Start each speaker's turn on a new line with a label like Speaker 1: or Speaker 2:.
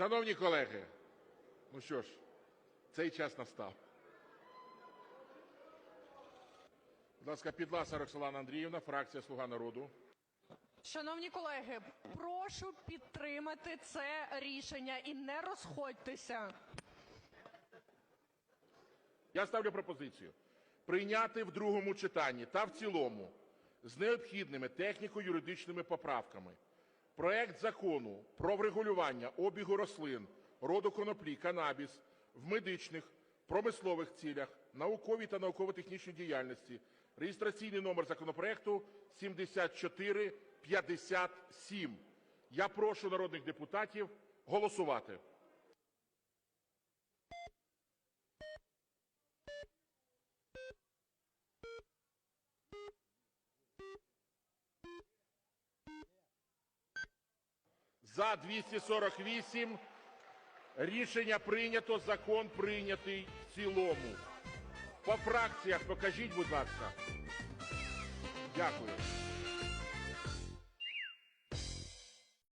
Speaker 1: Шановні колеги, ну що ж, цей час настав. Будь ласка, Підласа Роксолана Андріївна, фракція "Слуга народу".
Speaker 2: Шановні колеги, прошу підтримати це рішення і не розходьтеся.
Speaker 1: Я ставлю пропозицію прийняти в другому читанні та в цілому з необхідними техніко-юридичними поправками проект Закону про врегулювання обігу рослин роду коноплі (канабіс) в медичних, промислових цілях, науковій та науково-технічній діяльності (реєстраційний номер законопроекту 7457). Я прошу народних депутатів голосувати. За-248 Рішення прийнято. Закон прийнятий в цілому. По фракціях покажіть, будь ласка. Дякую.